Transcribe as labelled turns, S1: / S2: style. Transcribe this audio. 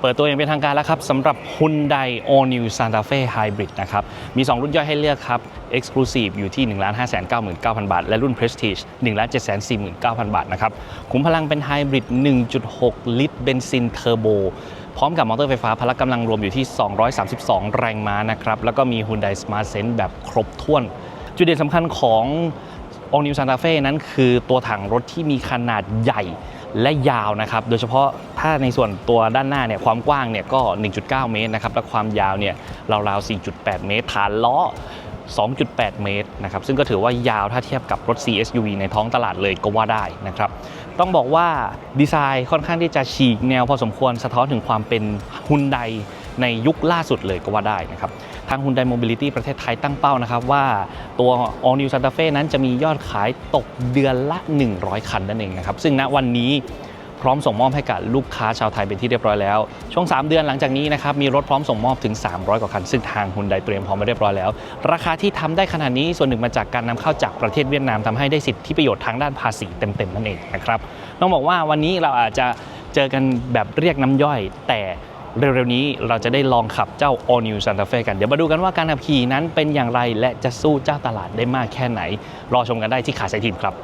S1: เปิดตัวอย่างเป็นทางการแล้วครับสำหรับ Hyundai All New Santa Fe Hybrid นะครับ มี 2 รุ่นย่อยให้เลือกครับ Exclusive อยู่ที่ 1 5 9 9 0 0 0 บาท และรุ่น Prestige 1 7 4 9 0 0 0 บาทนะครับขุมพลังเป็นไฮบริด 1.6 ลิตรเบนซินเทอร์โบพร้อมกับมอเตอร์ไฟฟ้าพละกำลังรวมอยู่ที่ 232 แรงม้านะครับ แล้วก็มี Hyundai Smart Sense แบบครบถ้วน จุดเด่นสำคัญของ All New Santa Fe นั้นคือตัวถังรถที่มีขนาดใหญ่และยาวนะครับ โดยเฉพาะ ถ้าในส่วนตัวด้านหน้าเนี่ยความกว้างเนี่ยก็ 1.9 เมตรนะครับและความยาวเนี่ยราวๆ 4.8 เมตร ฐานล้อ 2.8 เมตรนะครับซึ่งก็ถือว่ายาวถ้าเทียบกับรถ CSUV ในท้องตลาดเลยก็ว่าได้นะครับต้องบอกว่าดีไซน์ค่อนข้างที่จะฉีกแนวพอสมควรสะท้อนถึงความเป็นฮุนไดในยุคล่าสุดเลยก็ว่าได้นะครับทาง Hyundai Mobility ประเทศไทยตั้งเป้านะครับว่าตัว All New Santa Fe นั้นจะมียอดขายตกเดือนละ 100 คันนั่นเองนะครับซึ่งณวันนี้ พร้อมส่งมอบให้กับลูกค้าชาวไทยเป็นที่เรียบร้อยแล้ว ช่วง 3 เดือนหลังจากนี้นะครับมีรถพร้อมส่งมอบถึง 300 กว่าคัน ซึ่งทาง Hyundai เตรียมพร้อมไว้เรียบร้อยแล้ว ราคาที่ทำได้ขนาดนี้ส่วนหนึ่งมาจากการนำเข้าจากประเทศเวียดนามทำให้ได้สิทธิประโยชน์ทางด้านภาษีเต็มๆนั่นเองนะครับต้องบอกว่าวันนี้เราอาจจะเจอกันแบบเรียกน้ำย่อย แต่เร็วๆนี้เราจะได้ลองขับเจ้า All New Santa Fe กัน เดี๋ยวมาดูกันว่าการขับขี่นั้นเป็นอย่างไรและจะสู้เจ้าตลาดได้มากแค่ไหน รอชมกันได้ที่ขาไซทีมครับ